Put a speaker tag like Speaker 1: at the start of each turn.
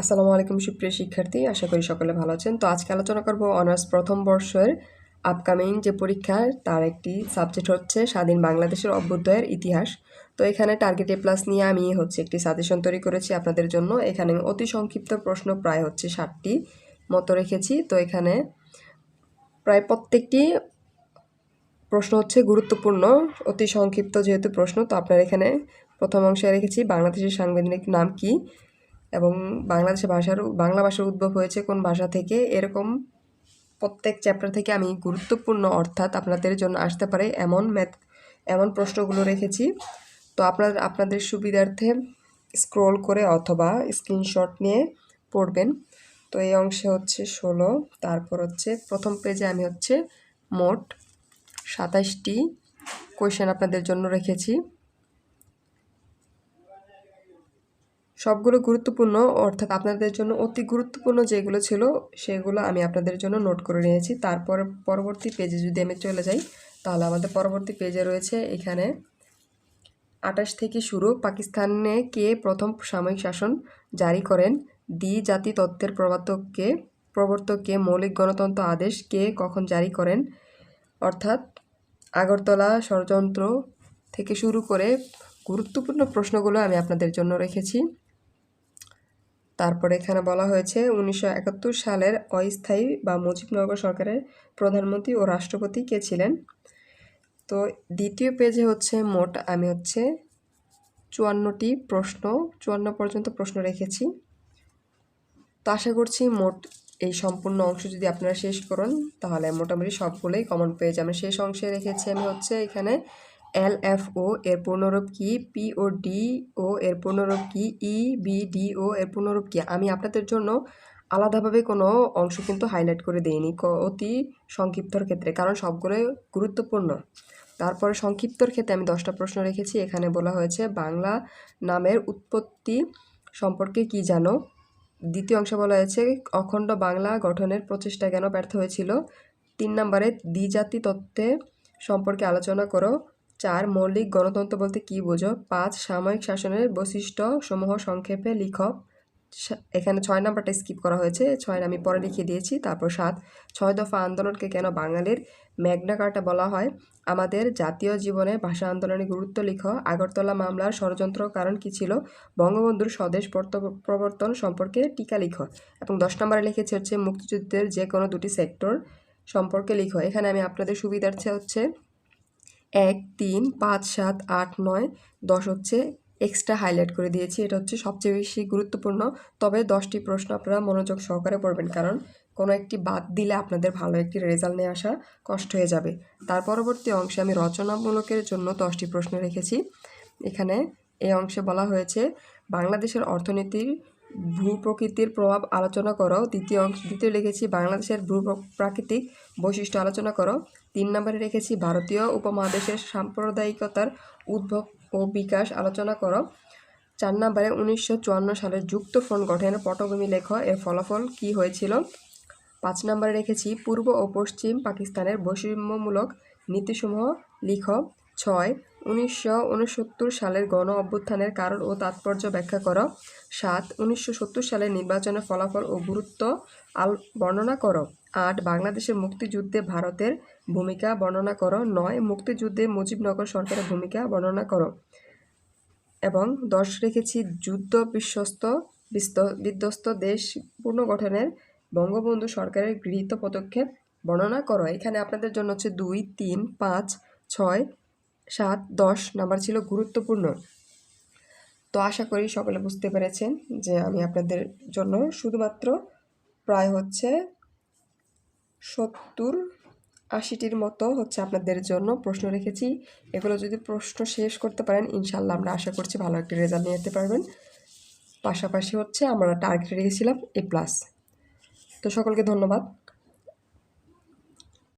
Speaker 1: আসসালামু আলাইকুম, সুপ্রিয় শিক্ষার্থী। আশা করি সকলে ভালো আছেন। তো আজকে আলোচনা করব অনার্স প্রথম বর্ষের আপকামিং যে পরীক্ষা, তার একটি সাবজেক্ট হচ্ছে স্বাধীন বাংলাদেশের অভ্যুদয়ের ইতিহাস। তো এখানে টার্গেট এ প্লাস নিয়ে আমি হচ্ছে একটি সাজেশন তৈরি করেছি আপনাদের জন্য। এখানে আমি অতি সংক্ষিপ্ত প্রশ্ন প্রায় হচ্ছে ষাটটি মতো রেখেছি। তো এখানে প্রায় প্রত্যেকটি প্রশ্ন হচ্ছে গুরুত্বপূর্ণ, অতি সংক্ষিপ্ত যেহেতু প্রশ্ন, তো আপনার এখানে প্রথম অংশে রেখেছি বাংলাদেশের সাংবিধানিক নাম কি? এবং বাংলাদেশের ভাষার বাংলা ভাষার উদ্ভব হয়েছে কোন ভাষা থেকে? এরকম প্রত্যেক চ্যাপ্টার থেকে আমি গুরুত্বপূর্ণ অর্থাৎ আপনাদের জন্য আসতে পারে এমন ম্যাথ, এমন প্রশ্নগুলো রেখেছি। তো আপনার, আপনাদের সুবিধার্থে স্ক্রোল করে অথবা স্ক্রিনশট নিয়ে পড়বেন। তো এই অংশে হচ্ছে ষোলো, তারপর হচ্ছে প্রথম পেজে আমি হচ্ছে মোট সাতাশটি কোয়েশ্চেন আপনাদের জন্য রেখেছি। সবগুলো গুরুত্বপূর্ণ, অর্থাৎ আপনাদের জন্য অতি গুরুত্বপূর্ণ যেগুলো ছিল, সেগুলো আমি আপনাদের জন্য নোট করে নিয়েছি। তারপর পরবর্তী পেজে যদি আমি চলে যাই, তাহলে আমাদের পরবর্তী পেজে রয়েছে এখানে আটাশ থেকে শুরু। পাকিস্তানে কে প্রথম সাময়িক শাসন জারি করেন? দ্বি জাতি তত্ত্বের প্রবর্তককে প্রবর্তককে মৌলিক গণতন্ত্র আদেশ কে কখন জারি করেন? অর্থাৎ আগরতলা ষড়যন্ত্র থেকে শুরু করে গুরুত্বপূর্ণ প্রশ্নগুলো আমি আপনাদের জন্য রেখেছি। তারপরে এখানে বলা হয়েছে, উনিশশো একাত্তর সালের অস্থায়ী বা মুজিবনগর সরকারের প্রধানমন্ত্রী ও রাষ্ট্রপতি কে ছিলেন? তো দ্বিতীয় পেজে হচ্ছে মোট আমি হচ্ছে চুয়ান্নটি প্রশ্ন, চুয়ান্ন পর্যন্ত প্রশ্ন রেখেছি। তো আশা করছি মোট এই সম্পূর্ণ অংশ যদি আপনারা শেষ করেন, তাহলে মোটামুটি সবগুলোই কমন পেয়ে যাবেন শেষ অংশে রেখেছি আমি হচ্ছে এখানে এল এফ ও এর পূর্ণরূপ কি? পি ও ডি ও এর পূর্ণরূপ কি? ই বি ডি ও এর পূর্ণরূপ কি? আমি আপনাদের জন্য আলাদাভাবে কোনো অংশ কিন্তু হাইলাইট করে দিইনি। অতি সংক্ষিপ্তর ক্ষেত্রে, কারণ সবগুলোই গুরুত্বপূর্ণ। তারপরে সংক্ষিপ্তর ক্ষেত্রে আমি দশটা প্রশ্ন রেখেছি। এখানে বলা হয়েছে, বাংলা নামের উৎপত্তি সম্পর্কে কি জানো? দ্বিতীয় অংশে বলা হয়েছে, অখণ্ড বাংলা গঠনের প্রচেষ্টা কেন ব্যর্থ হয়েছিল? তিন নম্বরে দ্বিজাতি তত্ত্বে সম্পর্কে আলোচনা করো। চার মৌলিক গণতন্ত্র বলতে কী বোঝো? পাঁচ, সাময়িক শাসনের বৈশিষ্ট্য সমূহ সংক্ষেপে লিখ। এখানে ছয় নাম্বারটা স্কিপ করা হয়েছে। ছয় আমি পরে লিখে দিয়েছি। তারপর সাত, ছয় দফা আন্দোলনকে কেন বাঙালির ম্যাগনা কার্টা বলা হয়? আমাদের জাতীয় জীবনে ভাষা আন্দোলনে গুরুত্ব লিখ। আগরতলা মামলার ষড়যন্ত্র কারণ কি ছিল? বঙ্গবন্ধুর স্বদেশ প্রবর্তন সম্পর্কে টিকা লিখ। এবং দশ নম্বরে লিখেছে হচ্ছে, মুক্তিযুদ্ধের যে কোনো দুটি সেক্টর সম্পর্কে লিখ। এখানে আমি আপনাদের সুবিধার্থে হচ্ছে এক, তিন, পাঁচ, সাত, আট, নয়, দশ হচ্ছে এক্সট্রা হাইলাইট করে দিয়েছি। এটা হচ্ছে সবচেয়ে বেশি গুরুত্বপূর্ণ। তবে দশটি প্রশ্ন আপনারা মনোযোগ সহকারে পড়বেন, কারণ কোনো একটি বাদ দিলে আপনাদের ভালো একটি রেজাল্ট নিয়ে আসা কষ্ট হয়ে যাবে। তার পরবর্তী অংশে আমি রচনামূলকের জন্য দশটি প্রশ্ন রেখেছি। এখানে এই অংশে বলা হয়েছে, বাংলাদেশের অর্থনীতির ভূ প্রকৃতির প্রভাব আলোচনা করো। দ্বিতীয় অংশ, দ্বিতীয় লিখেছি, বাংলাদেশের ভূ প্রাকৃতিক বৈশিষ্ট্য আলোচনা করো। তিন নম্বরে রেখেছি ভারতীয় উপমহাদেশের সাম্প্রদায়িকতার উদ্ভব ও বিকাশ আলোচনা করো। চার নম্বরে উনিশশো সালের যুক্ত ফ্রন্ট গঠনের পটভূমি লেখ, এর ফলাফল কি হয়েছিল? পাঁচ নম্বরে রেখেছি পূর্ব ও পশ্চিম পাকিস্তানের বৈষম্যমূলক নীতিসমূহ লিখ। ছয় উনিশশো উনসত্তর সালের গণ অভ্যুত্থানের কারণ ও তাৎপর্য ব্যাখ্যা করো। সাত, উনিশশো সালের নির্বাচনের ফলাফল ও গুরুত্ব আল, বর্ণনা করো। আট, বাংলাদেশের মুক্তিযুদ্ধে ভারতের ভূমিকা বর্ণনা করো। নয়, মুক্তিযুদ্ধে মুজিবনগর সরকারের ভূমিকা বর্ণনা করো। এবং দশ, রেখেছি যুদ্ধ বিশ্বস্ত বিধ্বস্ত দেশ পুনর্গঠনের বঙ্গবন্ধু সরকারের গৃহীত পদক্ষেপ বর্ণনা করো। এখানে আপনাদের জন্য হচ্ছে দুই, তিন, পাঁচ, ছয় সাত, দশ নাম্বার ছিল গুরুত্বপূর্ণ। তো আশা করি সকলে বুঝতে পেরেছেন যে আমি আপনাদের জন্য শুধুমাত্র প্রায় হচ্ছে সত্তর, আশিটির মতো হচ্ছে আপনাদের জন্য প্রশ্ন রেখেছি। এগুলো যদি প্রশ্ন শেষ করতে পারেন ইনশাল্লাহ আমরা আশা করছি ভালো একটা রেজাল্ট নিয়ে যেতে পারবেন। পাশাপাশি হচ্ছে আমরা টার্গেট রেখেছিলাম এ প্লাস। তো সকলকে ধন্যবাদ।